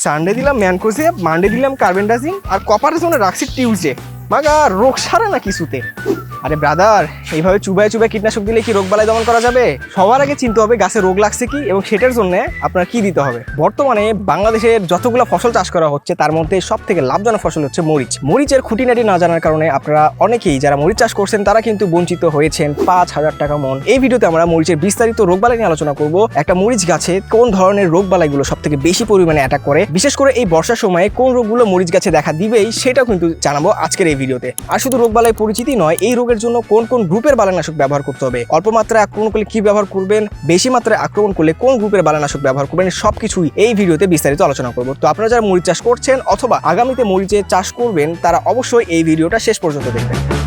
Sunday দিলাম ম্যানকোসে Monday দিলাম কার্বেন্ডাসিং আর কপারের জন্য রাখছি টিউসডে মাগা, রোগ সারে না কিছুতে। আরে ব্রাদার এইভাবে চুবায় চুবায় কীটনাশক দিলে কি রোগ বালাই দমন করা যাবে? সবার আগে চিনতে হবে গাছে রোগ লাগছে কি এবং সেটার জন্য আপনার কি দিতে হবে। বর্তমানে বাংলাদেশের যতগুলো ফসল চাষ করা হচ্ছে, তার মধ্যে সব থেকে লাভজনক ফসল হচ্ছে মরিচ। মরিচের খুঁটিনাটি না জানার কারণে আপনারা অনেকেই যারা মরিচ চাষ করছেন, তারা কিন্তু বঞ্চিত হয়েছেন পাঁচ হাজার টাকা মন। এই ভিডিওতে আমরা মরিচের বিস্তারিত রোগ বালাই নিয়ে আলোচনা করব। একটা মরিচ গাছে কোন ধরনের রোগবালাইগুলো সব থেকে বেশি পরিমাণে অ্যাটাক করে? বিশেষ করে এই বর্ষার সময়ে কোন রোগগুলো মরিচ গাছে দেখা দিবেই, সেটাও কিন্তু জানাব আজকের এই ভিডিওতে। আর শুধু রোগ বালায় পরিচিতি নয়, এই রোগের জন্য কোন কোন গ্রুপের বালানাশক ব্যবহার করতে হবে? অল্প মাত্রায় আক্রমণ করলে কি ব্যবহার করবেন? বেশি মাত্রায় আক্রমণ করলে কোন গ্রুপের বালানাশক ব্যবহার করবেন? সবকিছুই এই ভিডিওতে বিস্তারিত আলোচনা করব। তো আপনারা যারা মরিচ চাষ করছেন অথবা আগামীতে মরিচের চাষ করবেন, তারা অবশ্যই এই ভিডিওটা শেষ পর্যন্ত দেখবেন।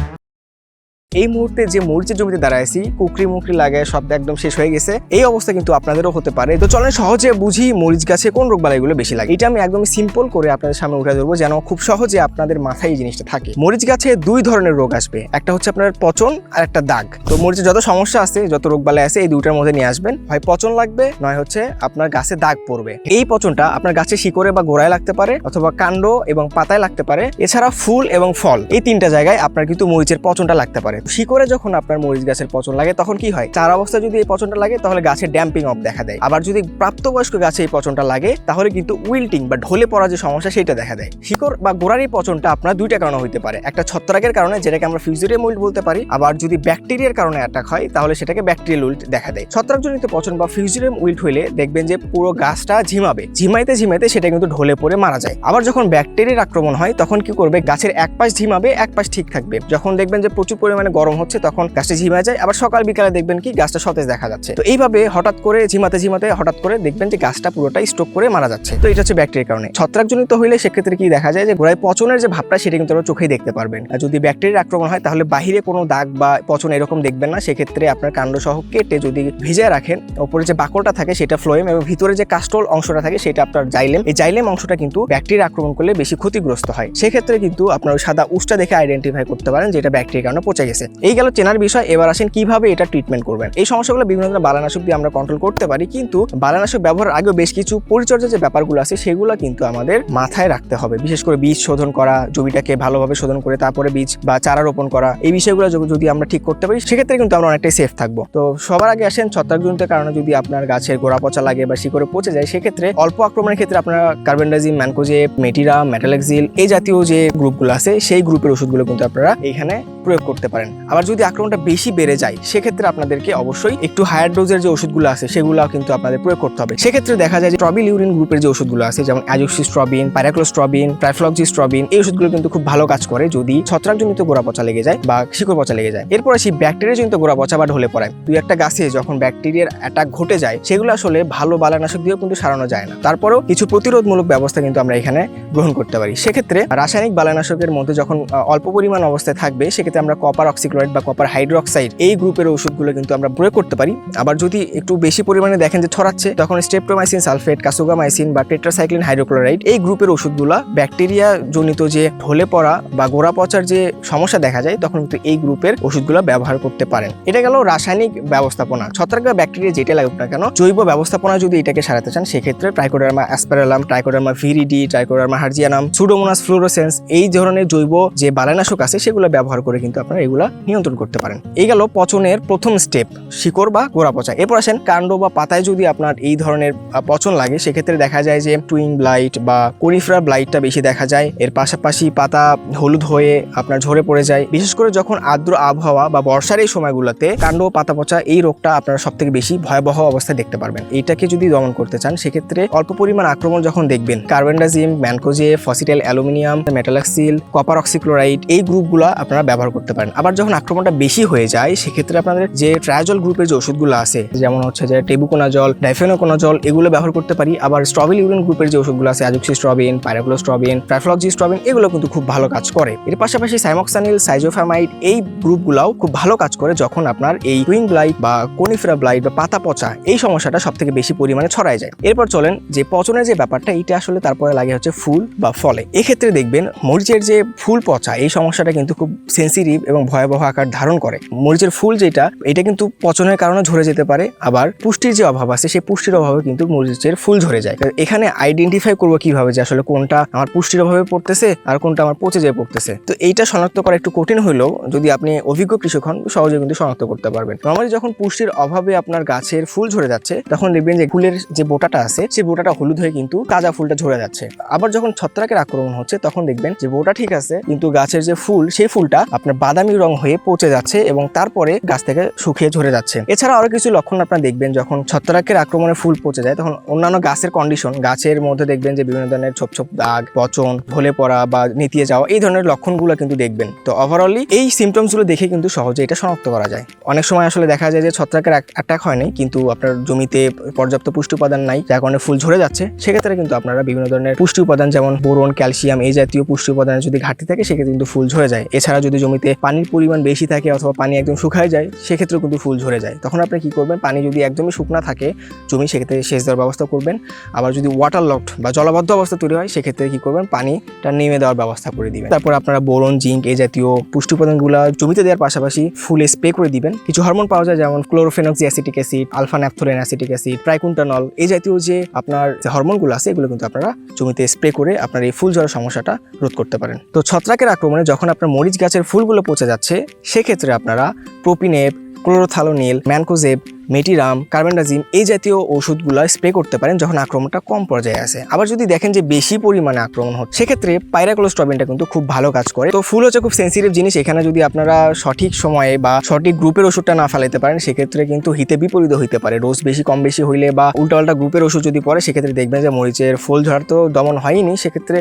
এই মুহূর্তে যে মরিচের জমিতে দাঁড়াইছি, কুকরি মুকরি লাগায় সব একদম শেষ হয়ে গেছে। এই অবস্থা কিন্তু আপনাদেরও হতে পারে। তো চলেন সহজে বুঝি মরিচ গাছে কোন রোগ বালাইগুলো বেশি লাগে। এটা আমি একদমই সিম্পল করে আপনাদের সামনে উঠে ধরবো যেন খুব সহজে আপনাদের মাথায় এই জিনিসটা থাকে। মরিচ গাছে দুই ধরনের রোগ আসবে। একটা হচ্ছে আপনার পচন আর একটা দাগ। তো মরিচের যত সমস্যা আছে, যত রোগ বালাই আছে, এই দুইটার মধ্যে নিয়ে আসবেন। হয় পচন লাগবে, নয় হচ্ছে আপনার গাছে দাগ পড়বে। এই পচনটা আপনার গাছে শিকড়ে বা গোড়ায় লাগতে পারে অথবা কাণ্ড এবং পাতায় লাগতে পারে। এছাড়া ফুল এবং ফল, এই তিনটা জায়গায় আপনার কিন্তু মরিচের পচনটা লাগতে পারে। শিকড়ে যখন আপনার মরিচ গাছের পচন লাগে, তখন কি হয়? চারা অবস্থায় যদি এই পচনটা লাগে, তাহলে গাছে ড্যাম্পিং অফ দেখা দেয়। আবার যদি প্রাপ্তবয়স্ক গাছে এই পচনটা লাগে, তাহলে কিন্তু উইল্টিং বা ঢলে পড়া যে সমস্যা, সেটা দেখা দেয়। শিকড় বা গোড়ার পচনটা আপনার দুইটা কারণে হতে পারে। একটা ছত্রাকের কারণে, যেটাকে আমরা ফিউজেরিয়াম উইল্ট বলতে পারি। আবার যদি ব্যাকটেরিয়ার কারণে অ্যাটাক হয়, তাহলে সেটাকে ব্যাকটেরিয়াল উইল্ট দেখা দেয়। ছত্রাকজনিত পচন বা ফিউজেরিয়াম উইল্ট হইলে দেখবেন যে পুরো গাছটা ঝিমাবে। ঝিমাইতে ঝিমাইতে সেটা কিন্তু ঢলে পড়ে মারা যায়। আবার যখন ব্যাকটেরিয়ার আক্রমণ হয়, তখন কি করবে? গাছের এক পাশ ঝিমাবে এক পাশ ঠিক থাকবে। যখন দেখবেন যে প্রচুর পরিমাণে গরম হচ্ছে, তখন গাছটা ঝিমায় যায়। আবার সকাল বিকালে দেখবেন কি, গাছটা সতেজ দেখা যাচ্ছে। তো এইভাবে হঠাৎ করে ঝিমাতে ঝিমাতে হঠাৎ করে দেখবেন যে গাছটা পুরোটাই স্ট্রোক করে মারা যাচ্ছে। তো এটা হচ্ছে ব্যাকটেরিয়ার কারণে। ছত্রাকজনিত হইলে সেক্ষেত্রে কি দেখা যায় যে, গোড়ায় পচনের যে ভাবটা, সেটা কিন্তু আপনারা চোখেই দেখতে পারবেন। আর যদি ব্যাকটেরিয়ার আক্রমণ হয়, তাহলে বাহিরে কোনো দাগ বা পচন এরকম দেখবেন না। সেক্ষেত্রে আপনার কাণ্ড সহ কেটে যদি ভিজিয়ে রাখেন, ওপরে যে বাকলটা থাকে, সেটা ফ্লোয়েম এবং ভিতরে যে কাস্টল অংশটা থাকে, সেটা আপনার জাইলেম এই জাইলেম অংশটা কিন্তু ব্যাকটেরিয়া আক্রমণ করলে বেশি ক্ষতিগ্রস্ত হয়। সেক্ষেত্রে কিন্তু আপনার সাদা উষ্টা দেখে আইডেন্টিফাই করতে পারেন, যেটা ব্যাকটেরিয়ার কারণে পচে গেছে। এই গেল চেনার বিষয়, এবার আসেন কীভাবে এটা ট্রিটমেন্ট করবেন। এই সমস্যাগুলো বিভিন্ন ধরনের বালানাশক দিয়ে আমরা কন্ট্রোল করতে পারি, কিন্তু বালানাশক ব্যবহারের আগেও বেশ কিছু পরিচর্যার যে ব্যাপারগুলো আছে, সেগুলো কিন্তু আমাদের মাথায় রাখতে হবে। বিশেষ করে বীজ শোধন করা, জমিটাকে ভালোভাবে শোধন করে, তারপরে বীজ বা চারা রোপণ করা, এই বিষয়গুলো যদি- আমরা ঠিক করতে পারি, সেক্ষেত্রে কিন্তু আমরা অনেকটাই সেফ থাকব। তো সবার আগে আসেন ছত্রাকজনিত কারণে যদি আপনার গাছের গোড়া পচা লাগে বা শিকড়ে পচে যায়, সেক্ষেত্রে অল্প আক্রমণের ক্ষেত্রে আপনারা কার্বেন্ডাজিম ম্যানকোজে মেটিরা মেটালেক্সিল এই জাতীয় যে গ্রুপগুলো আছে, সেই গ্রুপের ওষুধগুলো কিন্তু আপনারা এখানে প্রয়োগ করতে পারেন। আবার যদি আক্রমণটা বেশি বেড়ে যায়, সেক্ষেত্রে আপনাদেরকে অবশ্যই একটু হায়ার ডোজের যে ওষুধগুলো আছে সেগুলো কিন্তু আপনাদের প্রয়োগ করতে হবে। সেক্ষেত্রে দেখা যায় যে ট্রবিল ইউরিন গ্রুপের যে ওষুধগুলো আছে, যেমন অ্যাজোক্সিস্ট্রবিন প্যারাক্লোস্ট্রবিন ট্রাইফ্লক্সিস্ট্রবিন এই ওষুধগুলো কিন্তু খুব ভালো কাজ করে যদি ছত্রাকজনিত গোড়া পচা লেগে যায় বা শিকড় পচা লেগে যায়। এরপর আসি ব্যাকটেরিয়াজনিত গোড়া পচা বা ঢলে পড়ায়। দুই একটা গাছে যখন ব্যাকটেরিয়ার অ্যাটাক ঘটে যায়, সেগুলো আসলে ভালো বালানাশক দিয়েও কিন্তু সারানো যায় না। তারপরেও কিছু প্রতিরোধমূলক ব্যবস্থা কিন্তু আমরা এখানে গ্রহণ করতে পারি। সেক্ষেত্রে রাসায়নিক বালানাশকের মধ্যে যখন অল্প পরিমাণ অবস্থায় থাকবে, সেক্ষেত্রে আমরা কপার অক্সিক্লোরাইড বা কপার হাইড্রোক্সাইড এই গ্রুপের ওষুধগুলো কিন্তু আমরা প্রয়োগ করতে পারি। আবার যদি একটু বেশি পরিমাণে দেখেন যে ছড়াচ্ছে, তখন স্টেপ্টোমাইসিন সালফেট কাসুগামাইসিন বা টেট্রাসাইক্লিন হাইড্রোক্লোরাইড এই গ্রুপের ওষুধগুলো ব্যাকটেরিয়া জনিত যে ঢলে পড়া বা গোড়া পচার যে সমস্যা দেখা যায়, তখন কিন্তু এই গ্রুপের ওষুধগুলো ব্যবহার করতে পারেন। এটা গেল রাসায়নিক ব্যবস্থাপনা। ছত্রাক বা ব্যাকটেরিয়া যেটা লাগুক না কেন, জৈব ব্যবস্থাপনা যদি এটাকে সারাতে চান, সেক্ষেত্রে Trichoderma asperellum Trichoderma viride Trichoderma harzianum Pseudomonas fluorescens এই ধরনের জৈব যে বালানাশক আছে, সেগুলো ব্যবহার করে কিন্তু আপনারা এগুলা নিয়ন্ত্রণ করতে পারেন। এই গেল পচনের প্রথম স্টেপ শিকড় বা গোড়া পচা। এরপর আসেন কাণ্ড বা পাতায় যদি আপনার এই ধরনের পচন লাগে, সেক্ষেত্রে দেখা যায় যে টুইং ব্লাইট বা কনিফ্রা ব্লাইটটা বেশি দেখা যায়। এর পাশাপাশি পাতা হলুদ হয়ে আপনার ঝরে পড়ে যায়। বিশেষ করে যখন আর্দ্র আবহাওয়া বা বর্ষার এই সময়গুলোতে কাণ্ড ও পাতা পচা, এই রোগটা আপনারা সব থেকে বেশি ভয়াবহ অবস্থায় দেখতে পারবেন। এইটাকে যদি দমন করতে চান, সেক্ষেত্রে অল্প পরিমাণ আক্রমণ যখন দেখবেন carbendazim mancozeb fosetyl aluminium, metalaxyl, copper oxychloride, এই গ্রুপগুলো আপনারা ব্যবহার করতে পারেন। আবার যখন আক্রমণটা বেশি হয়ে যায়, সেক্ষেত্রে আপনাদের যে ট্রায়াজল গ্রুপের যে ওষুধগুলো আছে, যেমন হচ্ছে যে টেবুকোনা জল ডাইফেনোকোনা জল এগুলো ব্যবহার করতে পারি। আবার স্ট্রবেল ইউরিন গ্রুপের যে ওষুধগুলো আছে আজুক্সিস্ট্রবিন পাইরাক্লোস্ট্রবিন ট্রাইফ্লক্সিস্ট্রবিন এগুলো কিন্তু খুব ভালো কাজ করে। এর পাশাপাশি সাইমক্সানিল সাইজোফামাইড এই গ্রুপগুলোও খুব ভালো কাজ করে যখন আপনার এই উইং ব্লাইট বা কোনিফেরা ব্লাইট বা পাতা পচা, এই সমস্যাটা সব থেকে বেশি পরিমাণে ছড়ায় যায়। এরপর চলেন যে পচনের যে ব্যাপারটা এটা আসলে তারপরে লাগে হচ্ছে ফুল বা ফলে। এক্ষেত্রে দেখবেন মরিচের যে ফুল পচা, এই সমস্যাটা কিন্তু খুব সেন্সিটিভ এবং ভয়াবহ ভয়াবহ আকার ধারণ করে। মরিচের ফুল যেটা, এটা কিন্তু পচনের কারণে ঝরে যেতে পারে, আবার পুষ্টির যে অভাব আছে, সেই পুষ্টির অভাবে কিন্তু মরিচের ফুল ঝরে যায়। এখানে আইডেন্টিফাই করব কীভাবে যে আসলে কোনটা আমার পুষ্টির অভাবে পড়তেছে আর কোনটা আমার পচে যেয়ে পড়তেছে। তো এইটা শনাক্ত করা একটু কঠিন হলেও যদি আপনি অভিজ্ঞ কৃষক হন, সহজে কিন্তু শনাক্ত করতে পারবেন। নর্মালি যখন পুষ্টির অভাবে আপনার গাছের ফুল ঝরে যাচ্ছে, তখন দেখবেন যে ফুলের যে বোটাটা আছে, সেই বোটাটা হলুদ হয়ে কিন্তু তাজা ফুলটা ঝরে যাচ্ছে। আবার যখন ছত্রাকের আক্রমণ হচ্ছে, তখন দেখবেন যে বোটা ঠিক আছে, কিন্তু গাছের যে ফুল, সেই ফুলটা আপনার বাদামি রং হয়ে পচে যাচ্ছে এবং তারপরে গাছ থেকে শুকিয়ে ঝরে যাচ্ছে। এছাড়া আরও কিছু লক্ষণ আপনারা দেখবেন, যখন ছত্রাকের আক্রমণে ফুল পচে যায়, তখন অন্যান্য গাছের কন্ডিশন গাছের মধ্যে দেখবেন যে বিভিন্ন ধরনের ছোপ ছোপ দাগ, পচন ঢলে পড়া বা নেতিয়ে যাওয়া, এই ধরনের লক্ষণগুলো কিন্তু দেখবেন। তো ওভারঅলি এই সিমটমসগুলো দেখে কিন্তু সহজে এটা শনাক্ত করা যায়। অনেক সময় আসলে দেখা যায় যে ছত্রাকের অ্যাটাক হয়নি কিন্তু আপনার জমিতে পর্যাপ্ত পুষ্টি উপাদান নাই, যার কারণে ফুল ঝরে যাচ্ছে, সেক্ষেত্রে কিন্তু আপনারা বিভিন্ন ধরনের পুষ্টি উপাদান, যেমন বোরন, ক্যালসিয়াম, এই জাতীয় পুষ্টি উপাদানের যদি ঘাটতি থাকে, সেক্ষেত্রে কিন্তু ফুল ঝরে যায়। এছাড়া যদি জমিতে পানির পরিমাণ বেশি থাকে অথবা পানি একদম শুকায় যায়, সেক্ষেত্রেও কিন্তু ফুল ঝরে যায়। তখন আপনি কি করবেন, পানি যদি একদমই শুকনা থাকে জমি, সেক্ষেত্রে সেচ দেওয়ার ব্যবস্থা করবেন। আবার যদি ওয়াটার লকড বা জলবদ্ধ অবস্থা তৈরি হয়, সেক্ষেত্রে কি করবেন পানিটা নেমে দেওয়ার ব্যবস্থা করে দিবেন। তারপর আপনারা বোরন, জিঙ্ক এই জাতীয় পুষ্টি উপাদানগুলো জমিতে দেওয়ার পাশাপাশি ফুলে স্প্রে করে দিবেন। কিছু হরমোন পাওয়া যায়, যেমন chlorophenoxy, acetic acid, alpha naphthalene acetic acid, triacontanol এই জাতীয় যে আপনার যে হরমোনগুলো আছে, এগুলো কিন্তু আপনারা জমিতে স্প্রে করে আপনার এই ফুল ঝরার সমস্যাটা রোধ করতে পারেন। তো ছত্রাকের আক্রমণে যখন আপনার মরিচ গাছের ফুলগুলো পচে যাচ্ছে সেক্ষেত্রে আপনারা propineb chlorothalonil mancozeb metiram carbendazim এই জাতীয় ওষুধগুলো স্প্রে করতে পারেন যখন আক্রমণটা কম পর্যায়ে আসে। আবার যদি দেখেন যে বেশি পরিমাণে আক্রমণ হচ্ছে, সেক্ষেত্রে পাইরাক্লোস্ট্রবিনটা কিন্তু খুব ভালো কাজ করে। তো ফুল হচ্ছে খুব সেন্সিটিভ জিনিস, এখানে যদি আপনারা সঠিক সময়ে বা সঠিক গ্রুপের ওষুধটা না ফেলাইতে পারেন, সেক্ষেত্রে কিন্তু হিতে বিপরীত হইতে পারে। ডোজ বেশি, কম বেশি হইলে বা উল্টাপাল্টা গ্রুপের ওষুধ যদি পড়ে, সেক্ষেত্রে দেখবেন যে মরিচের ফুল, ঝড় তো দমন হয়নি সেক্ষেত্রে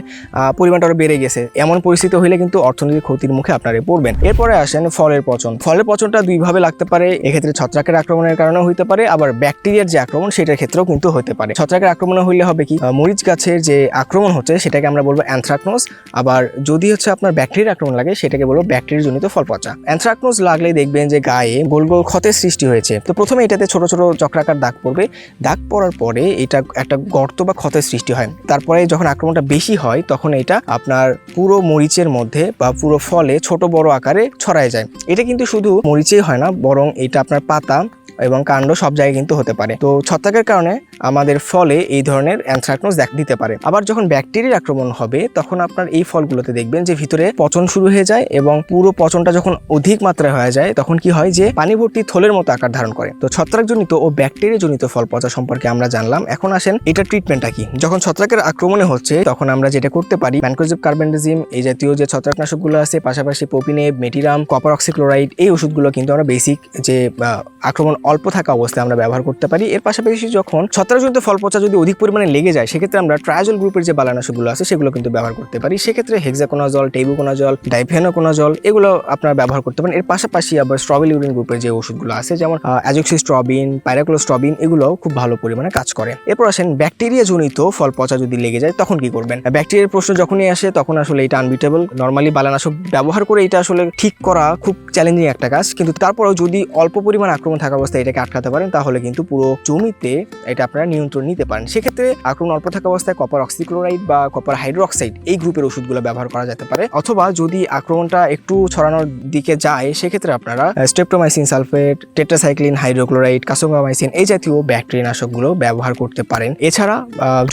পরিমাণটা আরও বেড়ে গেছে। এমন পরিস্থিতি হইলে কিন্তু অর্থনৈতিক ক্ষতির মুখে আপনারা পড়বেন। এরপরে আসেন ফলের পচন। ফলের পচনটা দুইভাবে লাগতে পারে। এক্ষেত্রে ছত্রাকের আক্রমণের কারণেও হইতে পারে, আবার ব্যাকটেরিয়ার যে আক্রমণ সেটার ক্ষেত্রেও কিন্তু হতে পারে। ছত্রাকের আক্রমণে হইলে হবে কি? মরিচ গাছের যে আক্রমণ হচ্ছে সেটাকে আমরা বলব অ্যানথ্রাকনোস আবার যদি হচ্ছে আপনার ব্যাকটেরিয়ার আক্রমণ লাগে সেটাকে বলব ব্যাকটেরিয়া জনিত ফল পচা অ্যানথ্রাকনোস লাগলে দেখবেন যে গায়ে গোল গোল ক্ষতের সৃষ্টি হয়েছে। তো প্রথমে এটাতে ছোট ছোট চক্রাকার দাগ পড়বে। দাগ পড়ার পরে এটা একটা গর্ত বা ক্ষতের সৃষ্টি হয়। তারপরে যখন আক্রমণটা বেশি হয় তখন এটা আপনার পুরো মরিচের মধ্যে বা পুরো ফলে ছোট বড় আকারে ছড়ায় যায়। এটা কিন্তু শুধু মরিচেই হয় না, বরং এটা আপনার পাতা এবং কাণ্ড সব জায়গায় কিন্তু হতে পারে। তো ছত্রাকের কারণে আমাদের ফলে এই ধরনের অ্যানথ্রাকনোস দেখ দিতে পারে। আবার যখন ব্যাকটেরিয়ার আক্রমণ হবে, তখন আপনার এই ফলগুলোতে দেখবেন যে ভিতরে পচন শুরু হয়ে যায় এবং পুরো পচনটা যখন অধিক মাত্রায় হয়ে যায়, তখন কি হয় যে পানি ভর্তি থলের মতো আকার ধারণ করে। তো ছত্রাকজনিত ও ব্যাকটেরিয়া জনিত ফল পচা সম্পর্কে আমরা জানলাম। এখন আসেন এটা ট্রিটমেন্টটা কি? যখন ছত্রাকের আক্রমণে হচ্ছে, তখন আমরা যেটা করতে পারি ম্যানকোজিব কার্বেন্ডাজিম এই জাতীয় যে ছত্রাকনাশকগুলো আছে, পাশাপাশি পপিনেব মেটিরাম, কপার অক্সিক্লোরাইড, এই ওষুধগুলো কিন্তু আমরা বেসিক যে আক্রমণ অল্প থাকা অবস্থায় আমরা ব্যবহার করতে পারি। এর পাশাপাশি যখন ছত্রাকজনিত ফল পচা যদি অধিক পরিমাণে লেগে যায়, সেক্ষেত্রে আমরা ট্রায়াজল গ্রুপের যে বালানাশকগুলো আছে, সেগুলো কিন্তু ব্যবহার করতে পারি। সেক্ষেত্রে হেক্সাকোনাজল টেবুকোনাজল ডাইফেনোকোনাজল এগুলো আপনারা ব্যবহার করতে পারেন। এর পাশাপাশি আবার স্ট্রবেলিউরিন গ্রুপের যে ওষুধগুলো আছে, যেমন অ্যাজক্সিস্ট্রবিন পাইরাক্লোস্ট্রবিন এগুলো খুব ভালো পরিমাণে কাজ করে। এরপর আসেন ব্যাকটেরিয়া জনিত ফল পচা যদি লেগে যায়, তখন কি করবেন? ব্যাকটেরিয়ার প্রশ্ন যখনই আসে, তখন আসলে এটা আনবিটেবল নর্মালি বালানাশক ব্যবহার করে এটা আসলে ঠিক করা খুব চ্যালেঞ্জিং একটা কাজ। কিন্তু তারপরেও যদি অল্প পরিমাণ আক্রমণ থাকা এটাকে আটকাতে পারেন, তাহলে কিন্তু পুরো জমিতে এটা আপনারা নিয়ন্ত্রণ নিতে পারেন। সেক্ষেত্রে আক্রমণ অল্প থাকা অবস্থায় কপার অক্সিক্লোরাইড বা কপার হাইড্রোক্সাইড এই গ্রুপের ওষুধগুলো ব্যবহার করা যেতে পারে। অথবা যদি আক্রমণটা একটু ছড়ানোর দিকে যায়, সেক্ষেত্রে আপনারা streptomycin sulphate tetracycline hydrochloride kasugamycin এই জাতীয় ব্যাকটেরিয়া নাশকগুলো ব্যবহার করতে পারেন। এছাড়া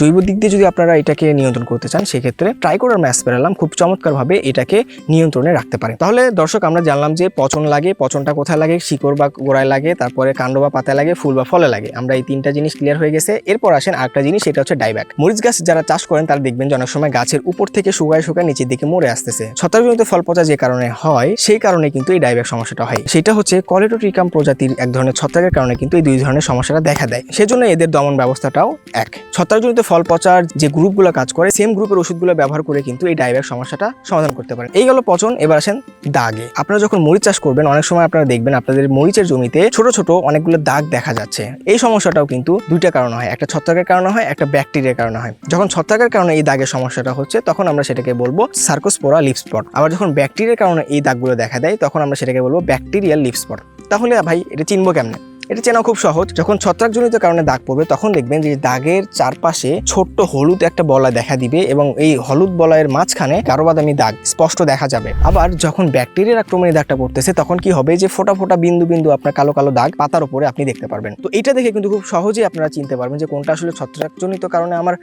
জৈব দিক দিয়ে যদি আপনারা এটাকে নিয়ন্ত্রণ করতে চান, সেক্ষেত্রে ট্রাইকোডার ম্যাসপেরালাম খুব চমৎকারভাবে এটাকে নিয়ন্ত্রণে রাখতে পারে তাহলে দর্শক, আমরা জানলাম যে পচন লাগে, পচনটা কোথায় লাগে, শিকড় বা গোড়ায় লাগে, তারপরে কাণ্ড বা পাতায় লাগে, ফুল বা ফলে লাগে। আমরা এই তিনটা জিনিস ক্লিয়ার হয়ে গেছে। এরপর আসেন আরেকটা জিনিস, সেটা হচ্ছে ডাইব্যাক মরিচ গাছ যারা চাষ করেন, তারা দেখবেন যে অনেক সময় গাছের উপর থেকে শুকায় শুকায় নিচের দিকে মরে আসতেছে। ছত্রাকজনিত ফল পচা যে কারণে হয়, সেই কারণে কিন্তু এই ডাইব্যাক সমস্যাটা হয়। সেটা হচ্ছে কলেটোট্রিকাম প্রজাতির এক ধরনের ছত্রাকের কারণে কিন্তু এই দুই ধরনের সমস্যাটা দেখা দেয়। সেজন্য এদের দমন ব্যবস্থাটাও এক। ছত্রাকজনিত ফল পচার যে গ্রুপগুলো কাজ করে সেম গ্রুপের ওষুধগুলো ব্যবহার করে কিন্তু এই ডাইব্যাক সমস্যাটা সমাধান করতে পারেন। এই গেল পচন, এবার আসেন দাগে। আপনারা যখন মরিচ চাষ করবেন, অনেক সময় আপনারা দেখবেন আপনাদের মরিচের জমিতে ছোট ছোট অনেকগুলো দাগ দেখা যাচ্ছে। এই সমস্যাটাও কিন্তু দুইটা কারণে হয়। একটা ছত্রাকের কারণে হয়, একটা ব্যাকটেরিয়ার কারণে হয়। যখন ছত্রাকের কারণে এই দাগের সমস্যাটা হচ্ছে, তখন আমরা সেটাকে বলব সার্কোস্পোরা লিপ স্পট। আবার যখন ব্যাকটেরিয়ার কারণে এই দাগগুলো দেখা দেয়, তখন আমরা সেটাকে বলব ব্যাকটেরিয়াল লিপ স্পট। তাহলে ভাই, এটা চিনবো কেমনে? এটা চেনা খুব সহজ। যখন ছত্রাকজনিত কারণে দাগ পড়বে, তখন দেখবেন যে দাগের চারপাশে ছোট্ট হলুদ একটা বলয় দেখা দিবে এবং এই হলুদ বলয়ের মাঝখানে কারও বাদামি দাগ স্পষ্ট দেখা যাবে। আবার যখন ব্যাকটেরিয়ার আক্রমণে দাগটা পড়তেছে, তখন কি হবে যে ফোটা ফোটা বিন্দু বিন্দু আপনার কালো কালো দাগ পাতার উপরে আপনি দেখতে পারবেন। তো এটা দেখে কিন্তু খুব সহজেই আপনারা চিনতে পারবেন যে কোনটা আসলে ছত্রাকজনিত কারণে আমার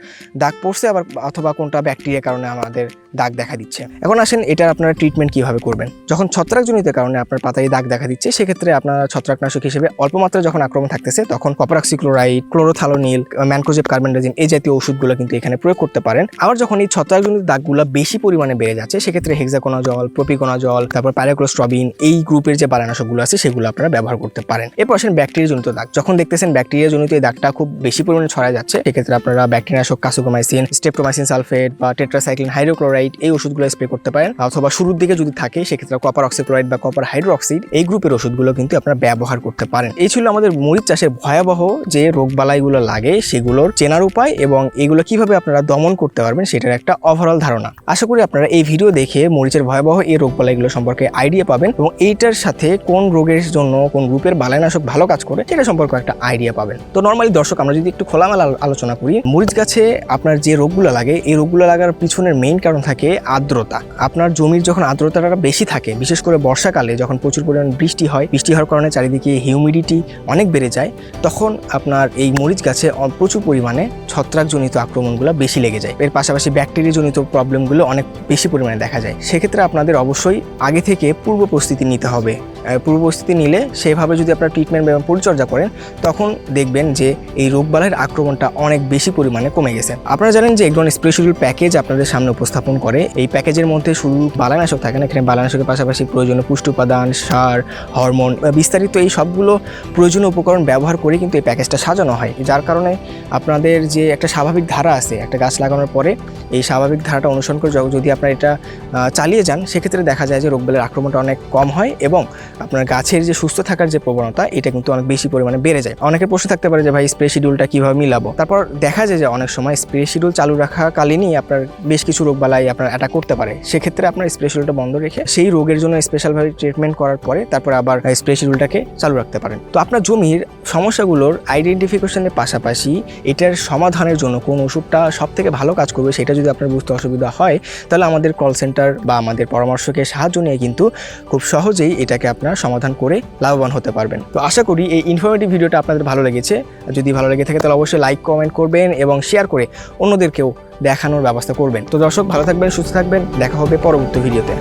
দাগ পড়ছে আবার অথবা কোনটা ব্যাকটেরিয়ার কারণে আমাদের দাগ দেখা দিচ্ছে। এখন আসেন এটার আপনারা ট্রিটমেন্ট কীভাবে করবেন? যখন ছত্রাকজনিত কারণে আপনার পাতায় দাগ দেখা দিচ্ছে, সেক্ষেত্রে আপনারা ছত্রাকনাশক হিসেবে অল্প মাত্রায় যখন আক্রমণ থাকতেছে, তখন কপারক্সিক্লোরাইড ক্লোরোথালোনিল ম্যানকোজেব কার্বেন্ডাজিম এই জাতীয় ওষুধগুলো কিন্তু এখানে প্রয়োগ করতে পারেন। আবার যখন এই ছত্রাকজনিত দাগগুলো বেশি পরিমাণে বেড়ে যাচ্ছে, সেক্ষেত্রে হেক্সাকোনাজল প্রপিকোনাজল তারপর প্যারাক্লোস্ট্রবিন এই গ্রুপের যে বারানাশকগুলো আছে, সেগুলো আপনারা ব্যবহার করতে পারেন। এরপর আসেন ব্যাকটেরিয়াজনিত দাগ। যখন দেখতেছেন ব্যাকটেরিয়াজনিত এই দাগটা খুব বেশি পরিমাণে ছড়া যাচ্ছে, সেক্ষেত্রে আপনারা ব্যাকটেরিয়ানাশক কাসোকোমাইসিন স্টেপটোমাইসিন সালফেট বা টেট্রাসাইক্লিন হাইড্রোক্লোরাইড এই ওষুধগুলো স্প্রে করতে পারেন। অথবা শুরুর দিকে যদি থাকে, সেক্ষেত্রে কপার অক্সিক্লোরাইড বা কপার হাইড্রোক্সাইড এই গ্রুপের ওষুধগুলো কিন্তু আপনারা ব্যবহার করতে পারেন। এই ছিল আমাদের মরিচ চাষের ভয়াবহ যে রোগবালাইগুলো লাগে, সেগুলোর চেনার উপায় এবং এগুলো কীভাবে আপনারা দমন করতে পারবেন সেটার একটা ওভারঅল ধারণা। আশা করি আপনারা এই ভিডিও দেখে মরিচের ভয়াবহ এই রোগবালাইগুলো সম্পর্কে আইডিয়া পাবেন এবং এইটার সাথে কোন রোগের জন্য, কোন গ্রুপের বালাইনাশক ভালো কাজ করে, সেটা সম্পর্কে একটা আইডিয়া পাবেন। তো নর্মালি দর্শক, আমরা যদি একটু খোলামেলা আলোচনা করি, মরিচ গাছে আপনার যে রোগগুলো লাগে, এই রোগগুলো লাগার পিছনের মেইন কারণ থাকে আর্দ্রতা। আপনার জমির যখন আর্দ্রতাটা বেশি থাকে, বিশেষ করে বর্ষাকালে যখন প্রচুর পরিমাণ বৃষ্টি হয়, বৃষ্টি হওয়ার কারণে চারিদিকে হিউমিডিটি অনেক বেড়ে যায়, তখন আপনার এই মরিচ গাছে প্রচুর পরিমাণে ছত্রাকজনিত আক্রমণগুলো বেশি লেগে যায়। এর পাশাপাশি ব্যাকটেরিয়াজনিত প্রবলেমগুলো অনেক বেশি পরিমাণে দেখা যায়। সেক্ষেত্রে আপনাদের অবশ্যই আগে থেকে পূর্ব প্রস্তুতি নিতে হবে। আহ, পূর্ব প্রস্তুতি নিলে সেভাবে যদি আপনারা ট্রিটমেন্ট এবং পরিচর্যা করেন তখন দেখবেন যে এই রোগবালাইয়ের আক্রমণটা অনেক বেশি পরিমাণে কমে গেছে। আপনারা জানেন যে একজন স্পেশাল প্যাকেজ আপনাদের সামনে উপস্থাপন করে। এই প্যাকেজের মধ্যে শুধু বালানাশক থাকে না এখানে বালানাশকের পাশাপাশি প্রয়োজনীয় পুষ্টি উপাদান সার হরমোন বিস্তারিত এই সবগুলো প্রয়োজনীয় উপকরণ ব্যবহার করে কিন্তু এই প্যাকেজটা সাজানো হয়। যার কারণে আপনাদের যে একটা স্বাভাবিক ধারা আছে একটা গাছ লাগানোর পরে এই স্বাভাবিক ধারাটা অনুসরণ করে যদি আপনারা এটা চালিয়ে যান সেক্ষেত্রে দেখা যায় যে রোগবালের আক্রমণটা অনেক কম হয় এবং আপনার গাছের যে সুস্থ থাকার যে প্রবণতা, এটা কিন্তু অনেক বেশি পরিমাণে বেড়ে যায়। অনেকের প্রশ্ন থাকতে পারে যে, ভাই স্প্রে শিডিউলটা কীভাবে মিলাবো? তারপর দেখা যায় যে, অনেক সময় স্প্রে শিডিউল চালু রাখাকালীনই আপনার বেশ কিছু রোগবালাই আপনার অ্যাটাক করতে পারে। সেক্ষেত্রে আপনার স্প্রে শিডিউলটা বন্ধ রেখে সেই রোগের জন্য স্পেশালভাবে ট্রিটমেন্ট করার পরে তারপর আবার স্প্রে শিডিউলটাকে চালু রাখতে পারেন। তো আপনার জমির সমস্যাগুলোর আইডেন্টিফিকেশনের পাশাপাশি এটার সমাধানের জন্য কোন ওষুধটা সব থেকে ভালো কাজ করবে সেটা যদি আপনার বুঝতে অসুবিধা হয়, তাহলে আমাদের কল সেন্টার বা আমাদের পরামর্শকের সাহায্য নিয়ে কিন্তু খুব সহজেই এটাকে আপনার সমাধান করে লাভবান হতে পারবেন। তো আশা করি এই ইনফরমেটিভ ভিডিওটা আপনাদের ভালো লেগেছে। যদি ভালো লেগে থাকে তাহলে অবশ্যই লাইক কমেন্ট করবেন এবং শেয়ার করে অন্যদেরকেও দেখানোর ব্যবস্থা করবেন। তো দর্শক, ভালো থাকবেন, সুস্থ থাকবেন। দেখা হবে পরবর্তী ভিডিওতে